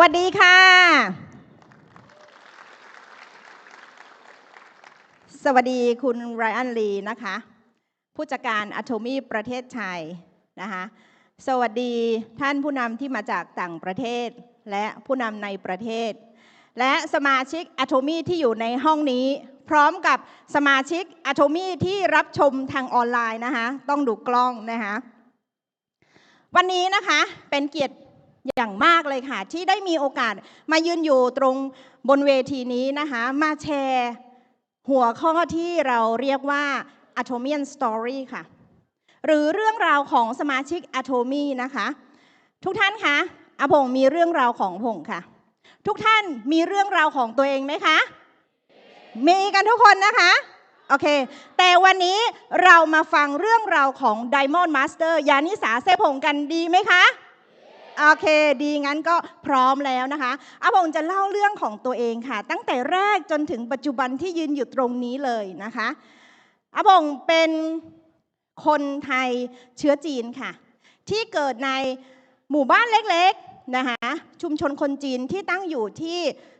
วัสดีค่ะ สวัสดีคุณไรอันลีนะคะ ผู้จัดการอะโทมีประเทศไทยนะคะ สวัสดีท่านผู้นำที่มาจากต่างประเทศ และผู้นำในประเทศ และสมาชิกอะโทมีที่อยู่ในห้องนี้ พร้อมกับสมาชิกอะโทมีที่รับชมทางออนไลน์นะคะ ต้องดูกล้องนะคะวันนี้นะคะเป็นเกียรติ อย่างมากเลยค่ะ ที่ได้มีโอกาสมายืนอยู่ตรงบนเวทีนี้นะคะ มาแชร์หัวข้อที่เราเรียกว่า Atomian Story ค่ะ หรือเรื่องราวของสมาชิก Atomy นะคะ ทุกท่านคะอาผงมีเรื่องราวของผงค่ะ ทุกท่านมีเรื่องราวของตัวเองไหมคะ มีกันทุกคนนะคะโอเค แต่วันนี้เรามาฟังเรื่องราวของ Diamond Master ยานิสาเซผงกันดีไหมคะ โอเค ดีงั้นก็พร้อมแล้วนะคะอาผงจะเล่าเรื่องของตัวเองค่ะ ตั้งแต่แรกจนถึงปัจจุบันที่ยืนอยู่ตรงนี้เลยนะคะอาผงเป็นคนไทยเชื้อจีนค่ะ ที่เกิดในหมู่บ้านเล็กๆนะคะชุมชนคนจีนที่ตั้งอยู่ที่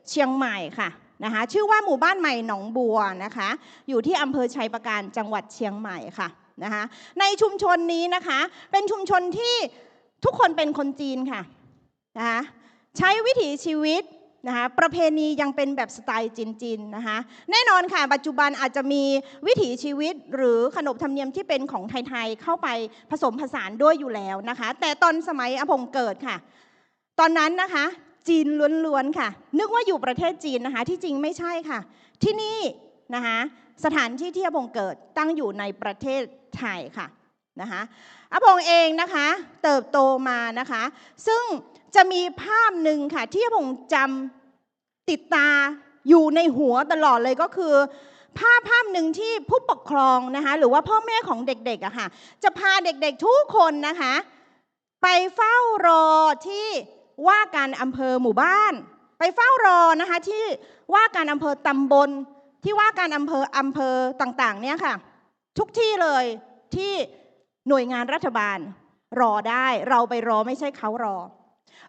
เชียงใหม่ค่ะนะคะชื่อว่าหมู่บ้านใหม่หนองบัวนะคะ อยู่ที่อำเภอชัยประการจังหวัดเชียงใหม่ค่ะนะคะในชุมชนนี้นะคะเป็นชุมชนที่ ทุกคนเป็นคนจีนค่ะนะคะใช้วิถีชีวิตนะคะประเพณียังเป็นแบบสไตล์จีนๆนะคะแน่นอนค่ะปัจจุบันอาจจะมีวิถีชีวิตหรือขนบธรรมเนียมที่เป็นของไทยๆเข้าไปผสมผสานด้วยอยู่แล้วนะคะแต่ตอนสมัยอภงเกิดค่ะ ตอนนั้นนะคะจีนล้วนๆค่ะ นึกว่าอยู่ประเทศจีนนะคะที่จริงไม่ใช่ค่ะ ที่นี่นะคะสถานที่ที่อภงเกิดตั้งอยู่ในประเทศไทยค่ะนะคะ อภงเองนะคะเติบโตมานะคะ ซึ่งจะมีภาพหนึ่งค่ะ ที่อภงจำติดตาอยู่ในหัวตลอดเลยก็คือ ภาพภาพหนึ่งที่ผู้ปกครองนะคะหรือว่าพ่อแม่ของเด็กๆอะค่ะ จะพาเด็กๆทุกคนนะคะ ไปเฝ้ารอที่ว่าการอำเภอหมู่บ้าน ไปเฝ้ารอนะคะที่ว่าการอำเภอตำบลที่ว่าการอำเภออำเภอต่างๆเนี่ยค่ะ ทุกที่เลยที่ หน่วยงานรัฐบาล รอได้เราไปรอไม่ใช่เขารอ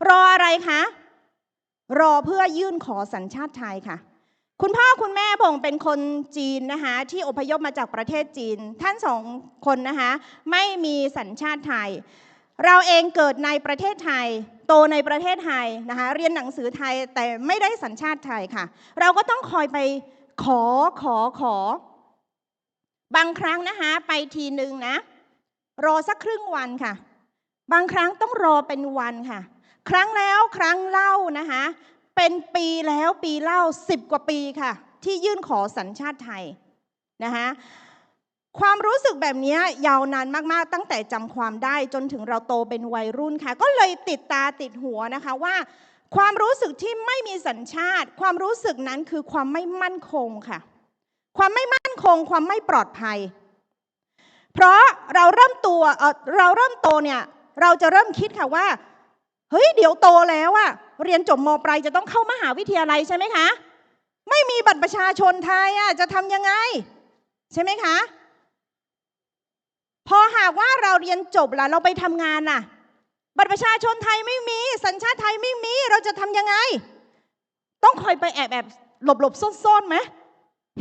รออะไรคะ รอเพื่อยื่นขอสัญชาติไทยค่ะ คุณพ่อคุณแม่ผมเป็นคนจีนนะคะที่อพยพมาจากประเทศจีน ท่านสองคนนะคะไม่มีสัญชาติไทย เราเองเกิดในประเทศไทย โตในประเทศไทยนะคะเรียนหนังสือไทยแต่ไม่ได้สัญชาติไทยค่ะ เราก็ต้องคอยไปขอขอขอบางครั้งนะคะไปทีหนึ่งนะ รอสักครึ่งวันค่ะ บางครั้งต้องรอเป็นวันค่ะ ครั้งแล้วครั้งเล่านะคะ เป็นปีแล้วปีเล่าสิบกว่าปีค่ะ ที่ยื่นขอสัญชาติไทยนะคะความรู้สึกแบบนี้ยาวนานมากๆ ตั้งแต่จำความได้จนถึงเราโตเป็นวัยรุ่นค่ะ ก็เลยติดตาติดหัวนะคะว่า ความรู้สึกที่ไม่มีสัญชาติ ความรู้สึกนั้นคือความไม่มั่นคงค่ะ ความไม่มั่นคง ความไม่ปลอดภัย เพราะเราเริ่มตัวเราเริ่มโตเนี่ยเราจะเริ่มคิดค่ะว่าเฮ้ยเดี๋ยวโตแล้วอะเรียนจบมปลายจะต้องเข้ามหาวิทยาลัยใช่ไหมคะ ไม่มีบัตรประชาชนไทยอะจะทำยังไง ใช่ไหมคะ พอหากว่าเราเรียนจบแล้วเราไปทำงานน่ะ บัตรประชาชนไทยไม่มี สัญชาติไทยไม่มีเราจะทำยังไง ต้องคอยไปแอบแอบหลบหลบๆซ่อนๆไหม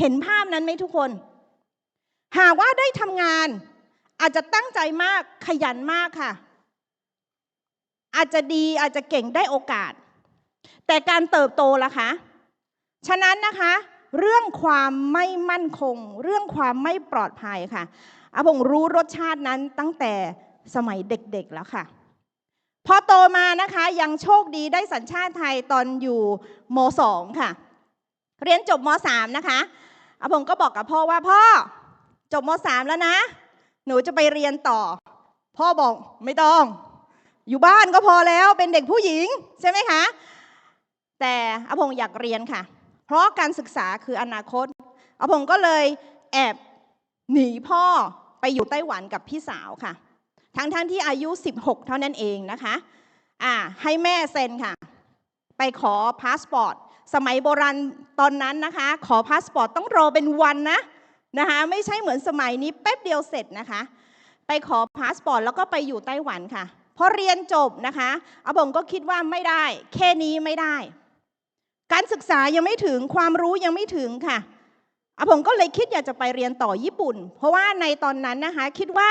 เห็นภาพนั้นไหมทุกคน หากว่าได้ทำงาน อาจจะตั้งใจมากขยันมากค่ะ อาจจะดีอาจจะเก่งได้โอกาส แต่การเติบโตล่ะคะ ฉะนั้นนะคะ เรื่องความไม่มั่นคง เรื่องความไม่ปลอดภัยค่ะอาผงรู้รสชาตินั้นตั้งแต่สมัยเด็กๆแล้วค่ะ พอโตมานะคะยังโชคดีได้สัญชาติไทยตอนอยู่ม .2 ค่ะ เรียนจบม .3 นะคะอาผงก็บอกกับพ่อว่าพ่อ จบม .3 แล้วนะ หนูจะไปเรียนต่อ พ่อบอกไม่ต้อง อยู่บ้านก็พอแล้วเป็นเด็กผู้หญิงใช่ไหมคะ แต่อาพงอยากเรียนค่ะ เพราะการศึกษาคืออนาคตอาพงก็เลยแอบหนีพ่อไปอยู่ไต้หวันกับพี่สาวค่ะ ทั้งๆทที่อายุ 16 เท่านั้นเองนะคะอ่าให้แม่เซ็นค่ะ ไปขอพาสปอร์ต สมัยโบราณตอนนั้นนะคะ ขอพาสปอร์ตต้องรอเป็นวันนะ นะคะไม่ใช่เหมือนสมัยนี้แป๊บเดียวเสร็จนะคะ ไปขอพาสปอร์ตแล้วก็ไปอยู่ไต้หวันค่ะพอเรียนจบนะคะอาผมก็คิดว่าไม่ได้แค่นี้ไม่ได้ การศึกษายังไม่ถึงความรู้ยังไม่ถึงค่ะอาผมก็เลยคิดอยากจะไปเรียนต่อญี่ปุ่น เพราะว่าในตอนนั้นนะคะคิดว่า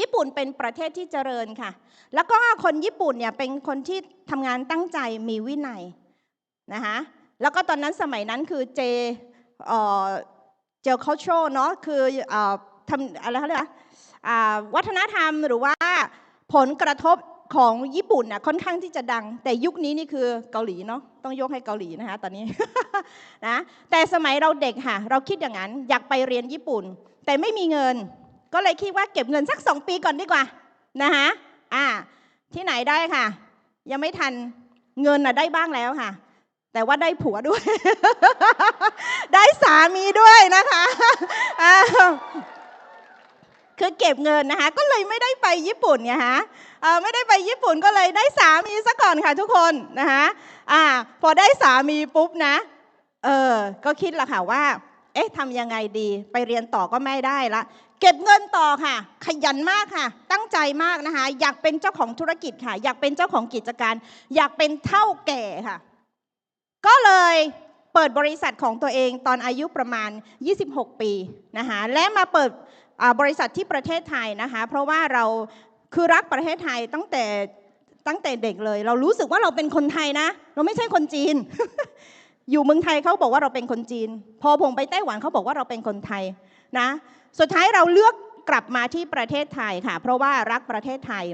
ญี่ปุ่นเป็นประเทศที่เจริญค่ะ แล้วก็คนญี่ปุ่นเนี่ยเป็นคนที่ทำงานตั้งใจมีวินัยนะคะ แล้วก็ตอนนั้นสมัยนั้นคือเจ เอ่อ culture เนาะคืออทำอะไรเขาเรียกวัฒนธรรมหรือว่าผลกระทบของญี่ปุ่นน่ะค่อนข้างที่จะดัง แต่ยุคนี้นี่คือเกาหลีเนาะต้องยกให้เกาหลีนะคะตอนนี้นะแต่สมัยเราเด็กค่ะ เราคิดอย่างนั้น อยากไปเรียนญี่ปุ่น แต่ไม่มีเงิน ก็เลยคิดว่าเก็บเงินสักสองปีก่อนดีกว่านะคะอ่าที่ไหนได้ค่ะ ยังไม่ทันเงินน่ะได้บ้างแล้วค่ะ แต่ว่าได้ผัวด้วย ได้สามีด้วยนะคะคือเก็บเงินนะคะ ก็เลยไม่ได้ไปญี่ปุ่นไงฮะไม่ได้ไปญี่ปุ่นก็เลยได้สามีซะก่อนค่ะทุกคนนะคะอ่า พอได้สามีปุ๊บนะ เออ ก็คิดละค่ะว่า เอ๊ะทำยังไงดี ไปเรียนต่อก็ไม่ได้ละเก็บเงินต่อค่ะ ขยันมากค่ะ ตั้งใจมากนะคะ อยากเป็นเจ้าของธุรกิจค่ะ อยากเป็นเจ้าของกิจการ อยากเป็นเท่าแก่ค่ะ ก็เลยเปิดบริษัทของตัวเองตอนอายุประมาณ 26 ปีนะคะและมาเปิดบริษัทที่ประเทศไทยนะคะเพราะว่าเราคือรักประเทศไทยตั้งแต่ตั้งแต่เด็กเลย เรารู้สึกว่าเราเป็นคนไทยนะ เราไม่ใช่คนจีน อยู่เมืองไทยเขาบอกว่าเราเป็นคนจีน พอผมไปไต้หวันเขาบอกว่าเราเป็นคนไทยนะสุดท้ายเราเลือกกลับมาที่ประเทศไทยค่ะ เพราะว่ารักประเทศไทย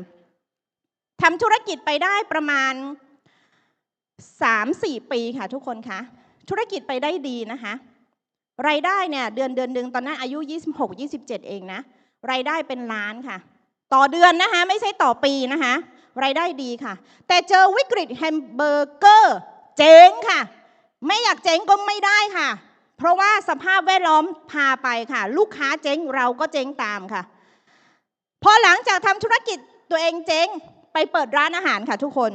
ทำธุรกิจไปได้ประมาณ 3-4 ปีค่ะทุกคนคะธุรกิจไปได้ดีนะคะ รายได้เนี่ยเดือนเดือนหนึ่งตอนนั้นอายุ 26 27 เองนะรายได้เป็นล้านค่ะ ต่อเดือนนะคะไม่ใช่ต่อปีนะคะรายได้ดีค่ะ แต่เจอวิกฤตแฮมเบอร์เกอร์เจ๊งค่ะ ไม่อยากเจ๊งก็ไม่ได้ค่ะ เพราะว่าสภาพแวดล้อมพาไปค่ะ ลูกค้าเจ๊งเราก็เจ๊งตามค่ะ พอหลังจากทำธุรกิจตัวเองเจ๊งไปเปิดร้านอาหารค่ะทุกคน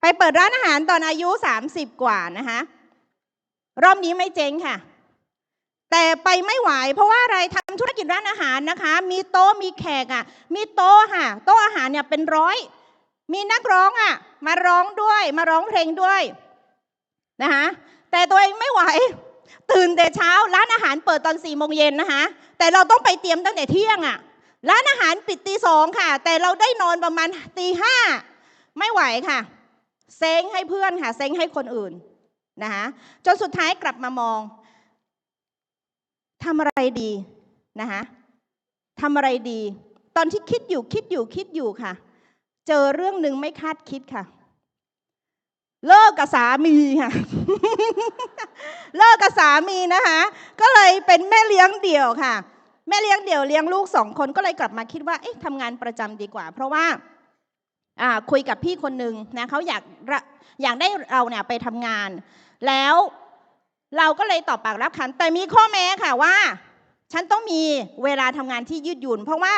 ไปเปิดร้านอาหารตอนอายุ 30 กว่านะคะ รอบนี้ไม่เจ๊งค่ะ แต่ไปไม่ไหว เพราะว่าอะไรทำธุรกิจร้านอาหารนะคะ มีโต๊ะมีแขกอะ มีโต๊ะค่ะ โต๊ะอาหารเนี่ยเป็นร้อย มีนักร้องอะ มาร้องด้วย มาร้องเพลงด้วยนะคะแต่ตัวเองไม่ไหว ตื่นแต่เช้า ร้านอาหารเปิดตอนสี่โมงเย็นนะคะ แต่เราต้องไปเตรียมตั้งแต่เที่ยงอะ ร้านอาหารปิดตีสองค่ะ แต่เราได้นอนประมาณตีห้าไม่ไหวค่ะ เซ้งให้เพื่อนค่ะเซ้งให้คนอื่นนะคะจนสุดท้ายกลับมามองทำอะไรดีนะคะทำอะไรดี ตอนที่คิดอยู่คิดอยู่คิดอยู่ค่ะ เจอเรื่องหนึ่งไม่คาดคิดค่ะ เลิกกับสามีค่ะเลิกกับสามีนะคะก็เลยเป็นแม่เลี้ยงเดี่ยวค่ะ แม่เลี้ยงเดี่ยวเลี้ยงลูกสองคนก็เลยกลับมาคิดว่าเอ๊ะทำงานประจำดีกว่า เพราะว่า คุยกับพี่คนหนึ่งนะเขาอยากอยากได้เราเนี่ยไปทำงาน แล้วเราก็เลยตอบปากรับคำแต่มีข้อแม้ค่ะว่า ฉันต้องมีเวลาทำงานที่ยืดหยุ่น เพราะว่า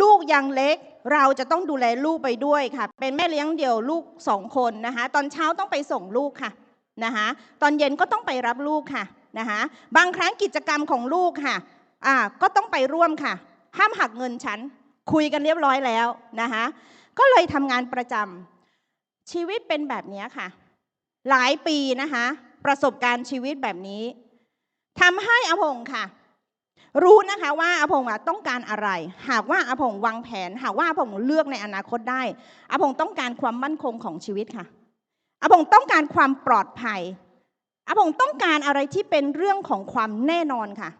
ลูกยังเล็กเราจะต้องดูแลลูกไปด้วยค่ะ เป็นแม่เลี้ยงเดี่ยวลูกสองคนนะคะตอนเช้าต้องไปส่งลูกค่ะนะคะตอนเย็นก็ต้องไปรับลูกค่ะนะคะบางครั้งกิจกรรมของลูกค่ะอ่าก็ต้องไปร่วมค่ะ ห้ามหักเงินฉันคุยกันเรียบร้อยแล้วนะคะ ก็เลยทำงานประจำชีวิตเป็นแบบนี้ค่ะ หลายปีนะคะ ประสบการณ์ชีวิตแบบนี้ทำให้อภงค่ะ รู้นะคะว่าอภงต้องการอะไร หากว่าอภงวางแผน หากว่าอภงเลือกในอนาคตได้อภงต้องการความมั่นคงของชีวิตค่ะอภงต้องการความปลอดภัยอภงต้องการอะไรที่เป็นเรื่องของความแน่นอนค่ะ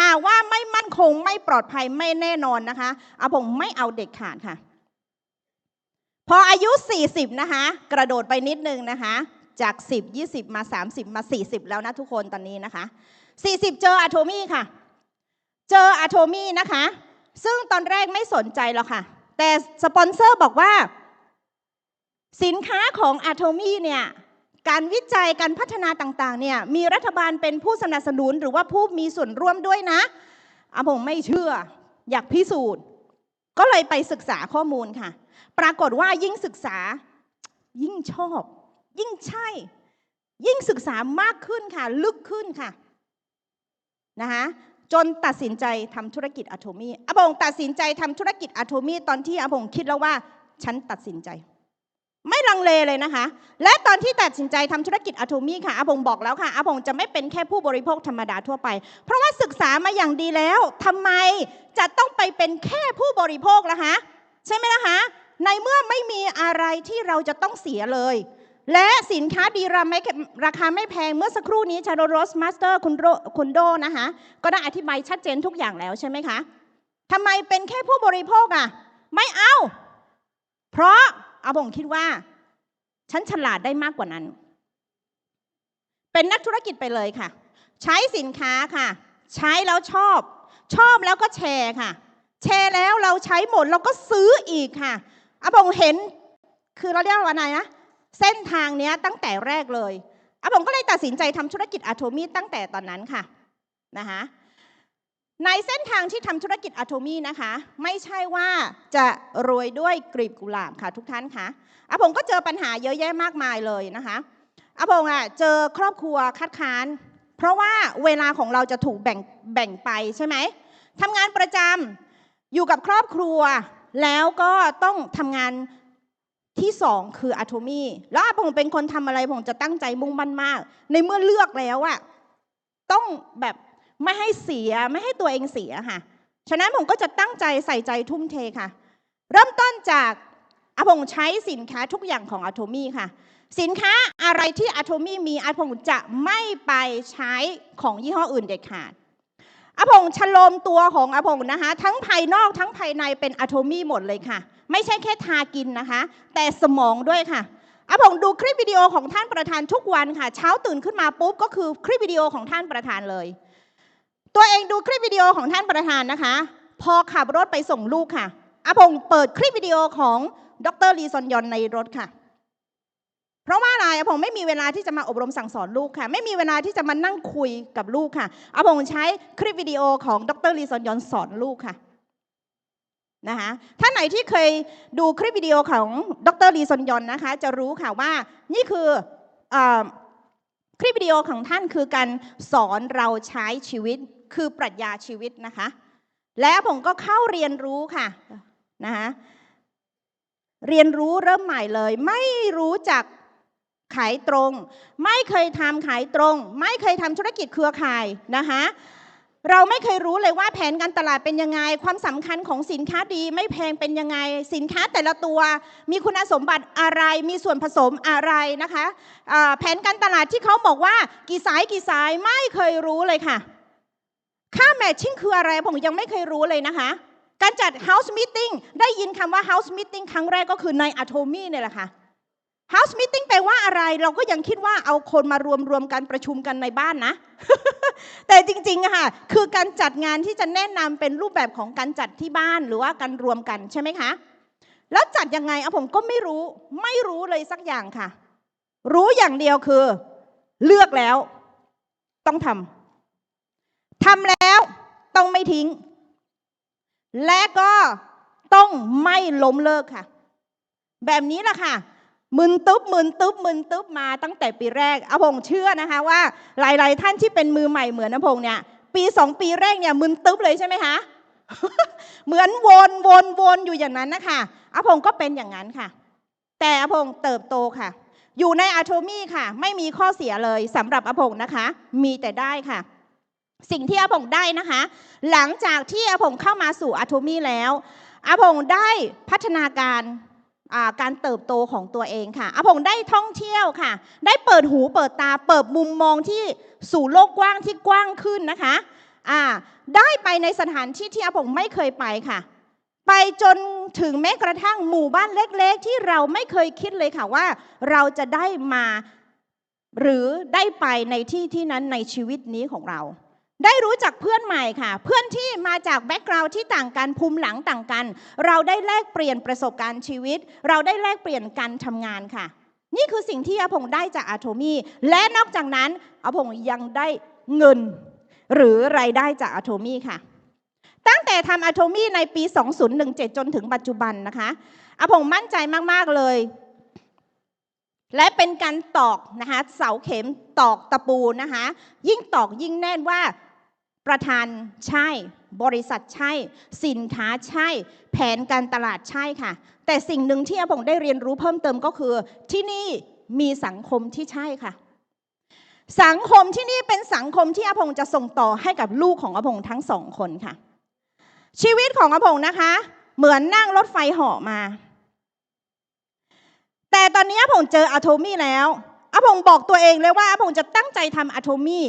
หากว่าไม่มั่นคงไม่ปลอดภัยไม่แน่นอนนะคะอภงไม่เอาเด็กขาดค่ะ พออายุ 40 นะคะ กระโดดไปนิดนึงนะคะ จาก 10 20 มา 30 มา 40 แล้วนะทุกคนตอนนี้นะคะ 40 เจออะโทมี่ค่ะ เจออะโทมี่นะคะ ซึ่งตอนแรกไม่สนใจหรอกค่ะ แต่สปอนเซอร์บอกว่า สินค้าของอะโทมี่เนี่ยการวิจัยการพัฒนาต่างๆเนี่ยมีรัฐบาลเป็นผู้สนับสนุนหรือว่าผู้มีส่วนร่วมด้วยนะอะผมไม่เชื่อ อยากพิสูจน์ ก็เลยไปศึกษาข้อมูลค่ะ ปรากฏว่ายิ่งศึกษายิ่งชอบ ยิ่งใช่ ยิ่งศึกษามากขึ้นค่ะ ลึกขึ้นค่ะนะคะจนตัดสินใจทำธุรกิจอะโทมี่อาพงตัดสินใจทำธุรกิจอะโทมี่ตอนที่อาพงคิดแล้วว่า ฉันตัดสินใจ ไม่ลังเลเลยนะคะ และตอนที่ตัดสินใจทำธุรกิจอะโทมี่ค่ะอาพงบอกแล้วค่ะอาพงจะไม่เป็นแค่ผู้บริโภคธรรมดาทั่วไป เพราะว่าศึกษามาอย่างดีแล้วทำไมจะต้องไปเป็นแค่ผู้บริโภคล่ะคะใช่ไหมล่ะคะ ในเมื่อไม่มีอะไรที่เราจะต้องเสียเลย และสินค้าดีราไม่ราคาไม่แพงเมื่อสักครู่นี้ชาโรโรสมาสเตอร์คุณโคุณโดนะคะ ก็ได้อธิบายชัดเจนทุกอย่างแล้วใช่ไหมคะทำไมเป็นแค่ผู้บริโภคอะ ไม่เอา เพราะอาผมคิดว่า ฉันฉลาดได้มากกว่านั้น เป็นนักธุรกิจไปเลยค่ะ ใช้สินค้าค่ะ ใช้แล้วชอบ ชอบแล้วก็แชร์ค่ะ แชร์แล้วเราใช้หมดเราก็ซื้ออีกค่ะ อาผมเห็นคือเราเรียกว่าอะไรนะเส้นทางเนี้ยตั้งแต่แรกเลยอาผมก็เลยตัดสินใจทำธุรกิจอะโทมีตั้งแต่ตอนนั้นค่ะนะคะในเส้นทางที่ทำธุรกิจอะโทมีนะคะ ไม่ใช่ว่าจะรวยด้วยกลีบกุหลาบค่ะทุกท่านคะอาผมก็เจอปัญหาเยอะแยะมากมายเลยนะคะอาผมอะเจอครอบครัวคัดค้าน เพราะว่าเวลาของเราจะถูกแบ่งแบ่งไปใช่ไหมทำงานประจำอยู่กับครอบครัว แล้วก็ต้องทำงานที่สองคืออะโทมี่แล้วอาผมเป็นคนทำอะไรผมจะตั้งใจมุ่งมั่นมาก ในเมื่อเลือกแล้วอะต้องแบบไม่ให้เสียไม่ให้ตัวเองเสียค่ะ ฉะนั้นผมก็จะตั้งใจใส่ใจทุ่มเทค่ะ เริ่มต้นจากอาผงใช้สินค้าทุกอย่างของอะโทมี่ค่ะ สินค้าอะไรที่อะโทมี่มีอาผงจะไม่ไปใช้ของยี่ห้ออื่นเด็ดขาด อาผงชโลมตัวของอาผงนะคะ ทั้งภายนอกทั้งภายในเป็นอะโทมี่หมดเลยค่ะ ไม่ใช่แค่ทากินนะคะ แต่สมองด้วยค่ะอาผงดูคลิปวิดีโอของท่านประธานทุกวันค่ะ เช้าตื่นขึ้นมาปุ๊บก็คือคลิปวิดีโอของท่านประธานเลย ตัวเองดูคลิปวิดีโอของท่านประธานนะคะ พอขับรถไปส่งลูกค่ะอาผงเปิดคลิปวิดีโอของดรลีซอนยอนในรถค่ะ เพราะว่าอะไรอาผงไม่มีเวลาที่จะมาอบรมสั่งสอนลูกค่ะ ไม่มีเวลาที่จะมานั่งคุยกับลูกค่ะอาผงใช้คลิปวิดีโอของดรลีซอนยอนสอนลูกค่ะนะคะท่านไหนที่เคยดูคลิปวิดีโอของดรลีซอนยอนนะคะ จะรู้ค่ะว่านี่คืออคลิปวิดีโอของท่านคือการสอนเราใช้ชีวิตคือปรัชญาชีวิตนะคะ และผมก็เข้าเรียนรู้ค่ะนะคะเรียนรู้เริ่มใหม่เลย ไม่รู้จัก ขายตรง ไม่เคยทำขายตรง ไม่เคยทำธุรกิจเครือข่ายนะคะเราไม่เคยรู้เลยว่าแผนการตลาดเป็นยังไง ความสำคัญของสินค้าดีไม่แพงเป็นยังไง สินค้าแต่ละตัว มีคุณสมบัติอะไร มีส่วนผสมอะไรนะคะะแผนการตลาดที่เขาบอกว่ากี่สายกี่สายไม่เคยรู้เลยค่ะ ค่าแมทชิ่งคืออะไรผมยังไม่เคยรู้เลยนะคะ การจัด House Meeting ได้ยินคำว่า House Meeting ครั้งแรกก็คือใน Atomy เนี่ยแหละค่ะ House Meeting แปลว่าอะไร เราก็ยังคิดว่าเอาคนมารวมรวมกันประชุมกันในบ้านนะ แต่จริงๆอะค่ะ คือการจัดงานที่จะแนะนำเป็นรูปแบบของการจัดที่บ้านหรือว่าการรวมกันใช่ไหมคะ แล้วจัดยังไงเอะผมก็ไม่รู้ ไม่รู้เลยสักอย่างค่ะ รู้อย่างเดียวคือ เลือกแล้ว ต้องทำทำแล้วต้องไม่ทิ้ง และก็ต้องไม่ล้มเลิกค่ะ แบบนี้แหละค่ะ มึนตึ๊บมึนตึ๊บมึนตึ๊บมาตั้งแต่ปีแรกอาพงเชื่อนะคะว่า หลาย ๆ ท่านที่เป็นมือใหม่เหมือนอาพงเนี่ย ปีสองปีแรกเนี่ยมึนตึ๊บเลยใช่ไหมคะเหมือนวนวนวนอยู่อย่างนั้นนะคะอาพงก็เป็นอย่างนั้นค่ะ แต่อาพงเติบโตค่ะ อยู่ในอะโทมี่ค่ะ ไม่มีข้อเสียเลยสำหรับอาพงนะคะ มีแต่ได้ค่ะสิ่งที่อาพงได้นะคะ หลังจากที่อาพงเข้ามาสู่อะโทมี่แล้วอาพงได้พัฒนาการ การเติบโตของตัวเองค่ะอาผงได้ท่องเที่ยวค่ะ ได้เปิดหูเปิดตาเปิดมุมมองที่สู่โลกกว้างที่กว้างขึ้นนะคะะได้ไปในสถานที่ที่อาผงไม่เคยไปค่ะ ไปจนถึงแม้กระทั่งหมู่บ้านเล็กๆ ที่เราไม่เคยคิดเลยค่ะว่า เราจะได้มาหรือได้ไปในที่ที่นั้นในชีวิตนี้ของเรา ได้รู้จักเพื่อนใหม่ค่ะ เพื่อนที่มาจากแบ็กกราวด์ที่ต่างกันภูมิหลังต่างกัน เราได้แลกเปลี่ยนประสบการณ์ชีวิต เราได้แลกเปลี่ยนการทำงานค่ะ นี่คือสิ่งที่อาพงได้จากอาโทมี่และนอกจากนั้นอาพงยังได้เงิน หรือรายได้จากอาโทมี่ค่ะ ตั้งแต่ทำอาโทมี่ในปี 2017 จนถึงปัจจุบันนะคะอาพงมั่นใจมาก ๆ เลยและเป็นการตอกนะคะเสาเข็มตอกตะปูนะคะยิ่งตอกยิ่งแน่นว่า ประธานใช่ บริษัทใช่ สินค้าใช่ แผนการตลาดใช่ค่ะ แต่สิ่งหนึ่งที่อาผงได้เรียนรู้เพิ่มเติมก็คือ ที่นี่มีสังคมที่ใช่ค่ะ สังคมที่นี่เป็นสังคมที่อาผงจะส่งต่อให้กับลูกของอาผงทั้งสองคนค่ะ ชีวิตของอาผงนะคะ เหมือนนั่งรถไฟเหาะมา แต่ตอนนี้อาผงเจออะโทมี่แล้วอาผงบอกตัวเองเลยว่าอาผงจะตั้งใจทำอะโทมี่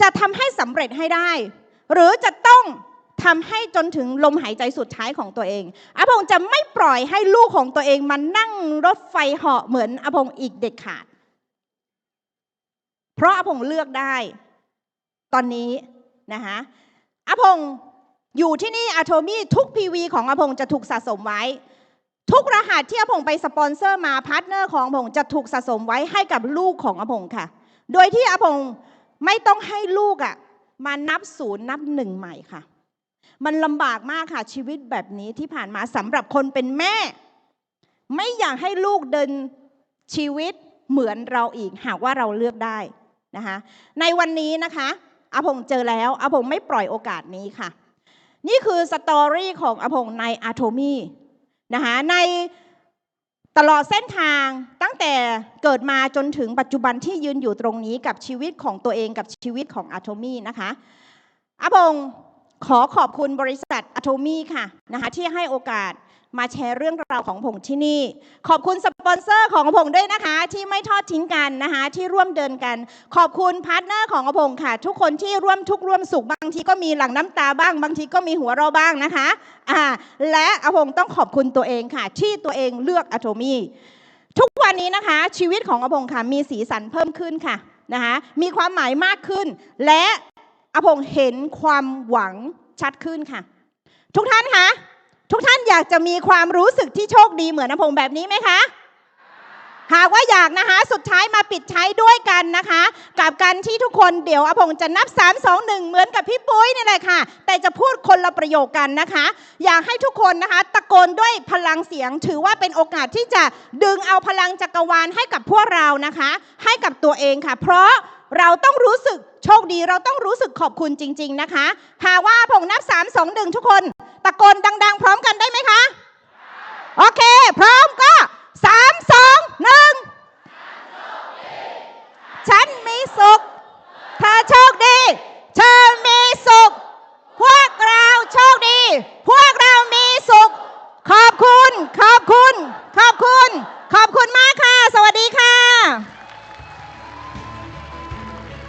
จะทำให้สำเร็จให้ได้ หรือจะต้องทำให้จนถึงลมหายใจสุดท้ายของตัวเองอาพงจะไม่ปล่อยให้ลูกของตัวเองมานั่งรถไฟเหาะเหมือนอาพงอีกเด็ดขาด เพราะอาพงเลือกได้ ตอนนี้นะคะอาพงอยู่ที่นี่อะโทมี่ทุกพีวีของอาพงจะถูกสะสมไว้ ทุกรหัสที่อาพงไปสปอนเซอร์มาพาร์ทเนอร์ของอาพงจะถูกสะสมไว้ให้กับลูกของอาพงค่ะ โดยที่อาพง ไม่ต้องให้ลูกอะ่ะมานับศูนย์นับหนึ่งใหม่ค่ะ มันลำบากมากค่ะชีวิตแบบนี้ที่ผ่านมาสำหรับคนเป็นแม่ ไม่อยากให้ลูกเดินชีวิตเหมือนเราอีก หากว่าเราเลือกได้นะคะ ในวันนี้นะคะอาพงเจอแล้วอาพงไม่ปล่อยโอกาสนี้ค่ะ นี่คือสตอรี่ของอาพงในอะโทมีนะคะใน ตลอดเส้นทางตั้งแต่เกิดมาจนถึงปัจจุบันที่ยืนอยู่ตรงนี้กับชีวิตของตัวเองกับชีวิตของอะโทมี่นะคะอาบงขอขอบคุณบริษัทอะโทมี่ค่ะนะคะที่ให้โอกาส มาแชร์เรื่องราวของผงที่นี่ ขอบคุณสปอนเซอร์ของผงด้วยนะคะ ที่ไม่ทอดทิ้งกันนะคะ ที่ร่วมเดินกัน ขอบคุณพาร์ทเนอร์ของอภงค่ะ ทุกคนที่ร่วมทุกข์ร่วมสุขบางทีก็มีหลั่งน้ำตาบ้าง บางทีก็มีหัวเราะบ้างนะคะอ่าและอภงต้องขอบคุณตัวเองค่ะ ที่ตัวเองเลือกอะโทมีทุกวันนี้นะคะ ชีวิตของอภงค่ะมีสีสันเพิ่มขึ้นค่ะนะคะมีความหมายมากขึ้น และอภงเห็นความหวังชัดขึ้นค่ะ ทุกท่านคะ ทุกท่านอยากจะมีความรู้สึกที่โชคดีเหมือนอภงแบบนี้ไหมคะ หากว่าอยากนะคะ สุดท้ายมาปิดใช้ด้วยกันนะคะ กับการที่ทุกคนเดี๋ยวอภงจะนับ 3 2 1 เหมือนกับพี่ปุ้ยนี่แหละค่ะ แต่จะพูดคนละประโยคกันนะคะ อยากให้ทุกคนนะคะตะโกนด้วยพลังเสียง ถือว่าเป็นโอกาสที่จะดึงเอาพลังจักรวาลให้กับพวกเรานะคะ ให้กับตัวเองค่ะ เพราะเราต้องรู้สึก โชคดีเราต้องรู้สึกขอบคุณจริง ๆนะคะหาว่าผงนับสามสองหนึ่งทุกคน ตะโกนดัง ๆ พร้อมกันได้ไหมคะ โอเค พร้อมก็สามสองหนึ่งฉันมีสุขเธอโชคดี เธอมีสุข พวกเราโชคดี พวกเรามีสุข ขอบคุณ ขอบคุณ ขอบคุณ ขอบคุณมากค่ะ สวัสดีค่ะ